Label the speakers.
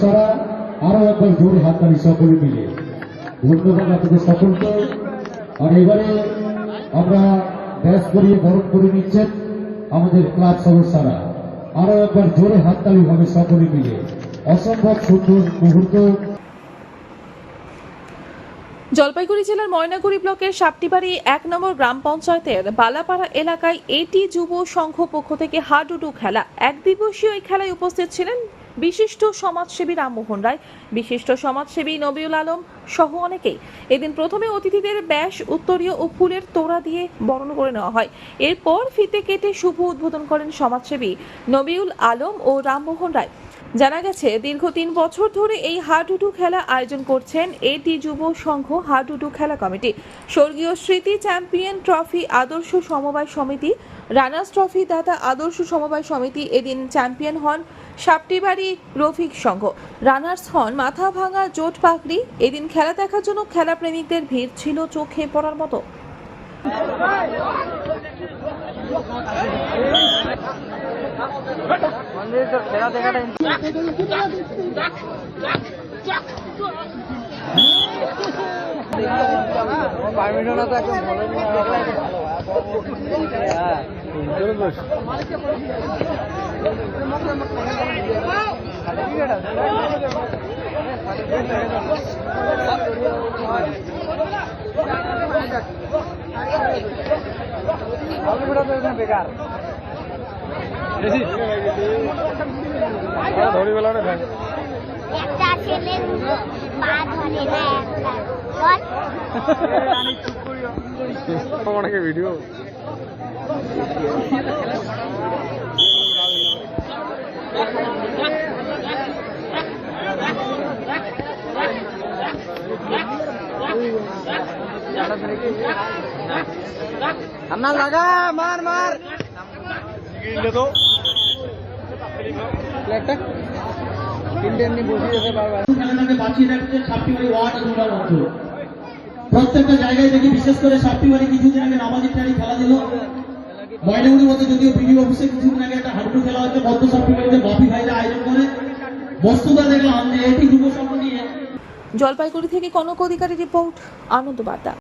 Speaker 1: সদস্যরা আরও একবার জোর হাততালি সকলে মিলে। ধন্যবাদ আপনাদের সকলকে। আর এবারে আমরা ব্যাস করিয়ে বরণ করে নিচ্ছেন আমাদের ক্লাব সদস্যরা। আরও একবার জোরে হাততালি হবে সকলে মিলে। অসম্ভব সুন্দর মুহূর্ত।
Speaker 2: জলপাইগুড়ি জেলার ময়নাগুড়ি ব্লকের সাপটিবাড়ি এক নম্বর গ্রাম পঞ্চায়েতের বালাপাড়া এলাকায় এটি যুব সংঘ পক্ষ থেকে হাডুডু খেলা। এক দিবসীয় এই খেলায় উপস্থিত ছিলেন বিশিষ্ট সমাজসেবী রামমোহন রায়, বিশিষ্ট সমাজসেবী নবিউল আলম সহ অনেকেই এদিন প্রথমে অতিথিদের ব্যাস, উত্তরীয় ও ফুলের তোড়া দিয়ে বরণ করে নেওয়া হয়। এরপর ফিতে কেটে শুভ উদ্বোধন করেন সমাজসেবী নবিউল আলম ও রামমোহন রায়। জানা গেছে, দীর্ঘ তিন বছর ধরে এই হাডুডু খেলা আয়োজন করছেন এটি যুব সংঘ হাডুডু খেলা কমিটি। স্বর্গীয় স্মৃতি চ্যাম্পিয়ন ট্রফি আদর্শ সমবায় সমিতি, রানার্স ট্রফি দাতা আদর্শ সমবায় সমিতি এদিন চ্যাম্পিয়ন হন সাপটিবাড়ি রফিক সংঘ। রানার্স হন মাথা ভাঙা জোট পাকড়ি এদিন খেলা দেখার জন্য খেলা প্রেমিকদের ভিড় ছিল চোখে পড়ার মতো।
Speaker 3: একদম বেকার ধরি বেলা না
Speaker 4: একটা ছেলে পা ধরে না একটা।
Speaker 3: অনেকে ভিডিও
Speaker 5: রাখতে সাপটিবাড়ি ওয়ার্ড জোড়ার অঞ্চল প্রত্যেকটা জায়গায় দেখি বিশেষ করে কিছুদিন আগে খেলা দিল। ময়নাগুড়ির মধ্যে যদিও বিডিও অফিসে কিছুদিন আগে একটা হাডুডু খেলা হচ্ছে মধ্য সাপটিবাড়িতে বাপি ভাইরা আয়োজন করে। বস্তুতা দেখলাম যে এটি যুব সংঘ নিয়ে।
Speaker 2: জলপাইগুড়ি থেকে কনক অধিকারী রিপোর্ট আনন্দ বার্তা